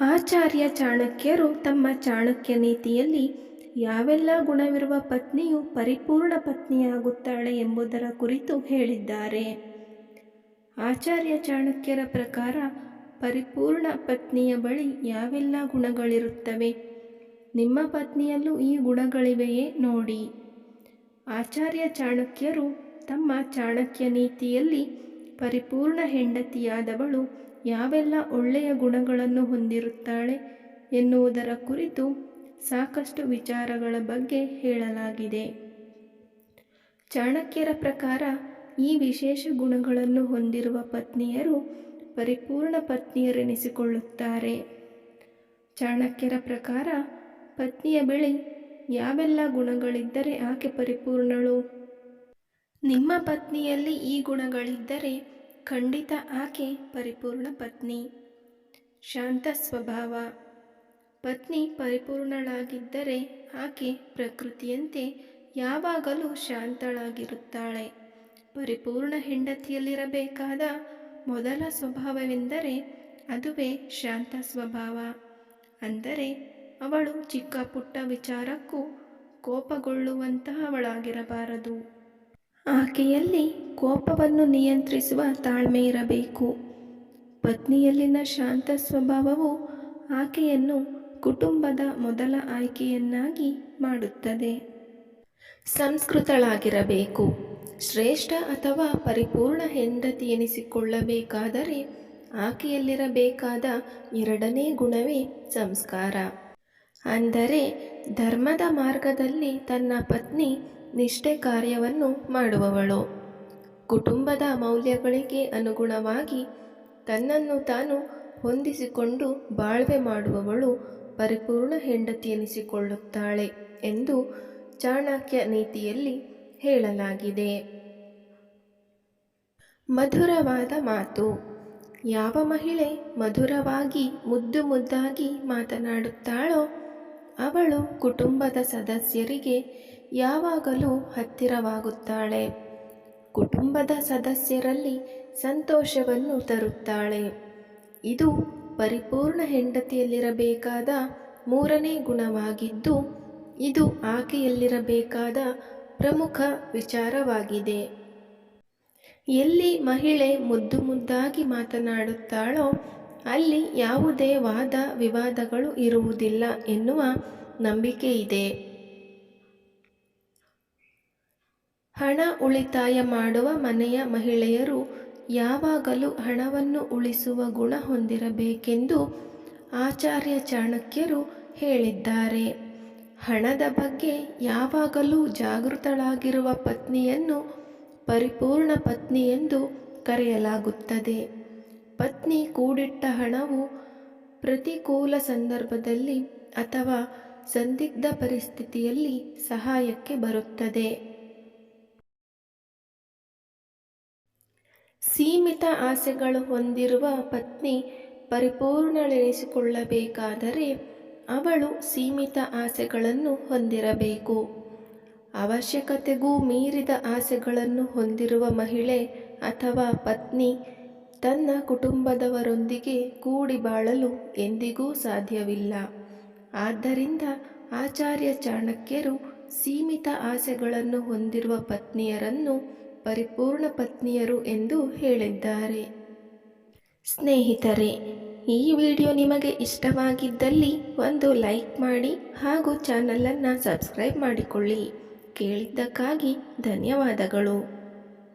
ಆಚಾರ್ಯ ಚಾಣಕ್ಯರು ತಮ್ಮ ಚಾಣಕ್ಯ ನೀತಿಯಲ್ಲಿ ಯಾವೆಲ್ಲ ಗುಣವಿರುವ ಪತ್ನಿಯು ಪರಿಪೂರ್ಣ ಪತ್ನಿಯಾಗುತ್ತಾಳೆ ಎಂಬುದರ ಕುರಿತು ಹೇಳಿದ್ದಾರೆ. ಆಚಾರ್ಯ ಚಾಣಕ್ಯರ ಪ್ರಕಾರ ಪರಿಪೂರ್ಣ ಪತ್ನಿಯ ಬಳಿ ಯಾವೆಲ್ಲ ಗುಣಗಳಿರುತ್ತವೆ? ನಿಮ್ಮ ಪತ್ನಿಯಲ್ಲೂ ಈ ಗುಣಗಳಿವೆಯೇ ನೋಡಿ. ಆಚಾರ್ಯ ಚಾಣಕ್ಯರು ತಮ್ಮ ಚಾಣಕ್ಯ ನೀತಿಯಲ್ಲಿ ಪರಿಪೂರ್ಣ ಹೆಂಡತಿಯಾದವಳು ಯಾವೆಲ್ಲ ಒಳ್ಳೆಯ ಗುಣಗಳನ್ನು ಹೊಂದಿರುತ್ತಾಳೆ ಎನ್ನುವುದರ ಕುರಿತು ಸಾಕಷ್ಟು ವಿಚಾರಗಳ ಬಗ್ಗೆ ಹೇಳಲಾಗಿದೆ. ಚಾಣಕ್ಯರ ಪ್ರಕಾರ ಈ ವಿಶೇಷ ಗುಣಗಳನ್ನು ಹೊಂದಿರುವ ಪತ್ನಿಯರು ಪರಿಪೂರ್ಣ ಪತ್ನಿಯರೆನಿಸಿಕೊಳ್ಳುತ್ತಾರೆ. ಚಾಣಕ್ಯರ ಪ್ರಕಾರ ಪತ್ನಿಯ ಬಳಿ ಯಾವೆಲ್ಲ ಗುಣಗಳಿದ್ದರೆ ಆಕೆ ಪರಿಪೂರ್ಣಳು? ನಿಮ್ಮ ಪತ್ನಿಯಲ್ಲಿ ಈ ಗುಣಗಳಿದ್ದರೆ ಖಂಡಿತ ಆಕೆ ಪರಿಪೂರ್ಣ ಪತ್ನಿ. ಶಾಂತ ಸ್ವಭಾವ. ಪತ್ನಿ ಪರಿಪೂರ್ಣಳಾಗಿದ್ದರೆ ಆಕೆ ಪ್ರಕೃತಿಯಂತೆ ಯಾವಾಗಲೂ ಶಾಂತಳಾಗಿರುತ್ತಾಳೆ. ಪರಿಪೂರ್ಣ ಹೆಂಡತಿಯಲ್ಲಿರಬೇಕಾದ ಮೊದಲ ಸ್ವಭಾವವೆಂದರೆ ಅದುವೇ ಶಾಂತ ಸ್ವಭಾವ. ಅಂದರೆ ಅವಳು ಚಿಕ್ಕ ಪುಟ್ಟ ವಿಚಾರಕ್ಕೂ ಕೋಪಗೊಳ್ಳುವಂತಹವಳಾಗಿರಬಾರದು. ಆಕೆಯಲ್ಲಿ ಕೋಪವನ್ನು ನಿಯಂತ್ರಿಸುವ ತಾಳ್ಮೆ ಇರಬೇಕು. ಪತ್ನಿಯಲ್ಲಿನ ಶಾಂತ ಸ್ವಭಾವವು ಆಕೆಯನ್ನು ಕುಟುಂಬದ ಮೊದಲ ಆಯ್ಕೆಯನ್ನಾಗಿ ಮಾಡುತ್ತದೆ. ಸಂಸ್ಕೃತಳಾಗಿರಬೇಕು. ಶ್ರೇಷ್ಠ ಅಥವಾ ಪರಿಪೂರ್ಣ ಹೆಂಡತಿ ಎನಿಸಿಕೊಳ್ಳಬೇಕಾದರೆ ಆಕೆಯಲ್ಲಿರಬೇಕಾದ ಎರಡನೇ ಗುಣವೇ ಸಂಸ್ಕಾರ. ಅಂದರೆ ಧರ್ಮದ ಮಾರ್ಗದಲ್ಲಿ ತನ್ನ ಪತ್ನಿ ನಿಷ್ಠೆ ಕಾರ್ಯವನ್ನು ಮಾಡುವವಳು. ಕುಟುಂಬದ ಮೌಲ್ಯಗಳಿಗೆ ಅನುಗುಣವಾಗಿ ತನ್ನನ್ನು ತಾನು ಹೊಂದಿಸಿಕೊಂಡು ಬಾಳ್ವೆ ಮಾಡುವವಳು ಪರಿಪೂರ್ಣ ಹೆಂಡತಿ ಎನಿಸಿಕೊಳ್ಳುತ್ತಾಳೆ ಎಂದು ಚಾಣಕ್ಯ ನೀತಿಯಲ್ಲಿ ಹೇಳಲಾಗಿದೆ. ಮಧುರವಾದ ಮಾತು. ಯಾವ ಮಹಿಳೆ ಮಧುರವಾಗಿ ಮುದ್ದು ಮುದ್ದಾಗಿ ಮಾತನಾಡುತ್ತಾಳೋ ಅವಳು ಕುಟುಂಬದ ಸದಸ್ಯರಿಗೆ ಯಾವಾಗಲೂ ಹತ್ತಿರವಾಗುತ್ತಾಳೆ. ಕುಟುಂಬದ ಸದಸ್ಯರಲ್ಲಿ ಸಂತೋಷವನ್ನು ತರುತ್ತಾಳೆ. ಇದು ಪರಿಪೂರ್ಣ ಹೆಂಡತಿಯಲ್ಲಿರಬೇಕಾದ ಮೂರನೇ ಗುಣವಾಗಿದ್ದು, ಇದು ಆಕೆಯಲ್ಲಿರಬೇಕಾದ ಪ್ರಮುಖ ವಿಚಾರವಾಗಿದೆ. ಎಲ್ಲಿ ಮಹಿಳೆ ಮುದ್ದು ಮುದ್ದಾಗಿ ಮಾತನಾಡುತ್ತಾಳೋ ಅಲ್ಲಿ ಯಾವುದೇ ವಾದ ವಿವಾದಗಳು ಇರುವುದಿಲ್ಲ ಎನ್ನುವ ನಂಬಿಕೆ ಇದೆ ಹಣ ಉಳಿತಾಯ ಮಾಡುವ ಮನೆಯ ಮಹಿಳೆಯರು ಯಾವಾಗಲೂ ಹಣವನ್ನು ಉಳಿಸುವ ಗುಣ ಹೊಂದಿರಬೇಕೆಂದು ಆಚಾರ್ಯ ಚಾಣಕ್ಯರು ಹೇಳಿದ್ದಾರೆ. ಹಣದ ಬಗ್ಗೆ ಯಾವಾಗಲೂ ಜಾಗೃತಳಾಗಿರುವ ಪತ್ನಿಯನ್ನು ಪರಿಪೂರ್ಣ ಪತ್ನಿ ಎಂದು ಕರೆಯಲಾಗುತ್ತದೆ. ಪತ್ನಿ ಕೂಡಿಟ್ಟ ಹಣವು ಪ್ರತಿಕೂಲ ಸಂದರ್ಭದಲ್ಲಿ ಅಥವಾ ಸಂದಿಗ್ಧ ಪರಿಸ್ಥಿತಿಯಲ್ಲಿ ಸಹಾಯಕ್ಕೆ ಬರುತ್ತದೆ. ಸೀಮಿತ ಆಸೆಗಳು ಹೊಂದಿರುವ ಪತ್ನಿ ಪರಿಪೂರ್ಣಳೆನಿಸಿಕೊಳ್ಳಬೇಕಾದರೆ ಅವಳು ಸೀಮಿತ ಆಸೆಗಳನ್ನು ಹೊಂದಿರಬೇಕು. ಅವಶ್ಯಕತೆಗೂ ಮೀರಿದ ಆಸೆಗಳನ್ನು ಹೊಂದಿರುವ ಮಹಿಳೆ ಅಥವಾ ಪತ್ನಿ ತನ್ನ ಕುಟುಂಬದವರೊಂದಿಗೆ ಕೂಡಿ ಬಾಳಲು ಎಂದಿಗೂ ಸಾಧ್ಯವಿಲ್ಲ. ಆದ್ದರಿಂದ ಆಚಾರ್ಯ ಚಾಣಕ್ಯರು ಸೀಮಿತ ಆಸೆಗಳನ್ನು ಹೊಂದಿರುವ ಪತ್ನಿಯರನ್ನು ಪರಿಪೂರ್ಣ ಪತ್ನಿಯರು ಎಂದು ಹೇಳಿದ್ದಾರೆ. ಸ್ನೇಹಿತರೆ, ಈ ವಿಡಿಯೋ ನಿಮಗೆ ಇಷ್ಟವಾಗಿದ್ದಲ್ಲಿ ಒಂದು ಲೈಕ್ ಮಾಡಿ ಹಾಗೂ ಚಾನಲನ್ನು ಸಬ್ಸ್ಕ್ರೈಬ್ ಮಾಡಿಕೊಳ್ಳಿ. ಕೇಳಿದ್ದಕ್ಕಾಗಿ ಧನ್ಯವಾದಗಳು.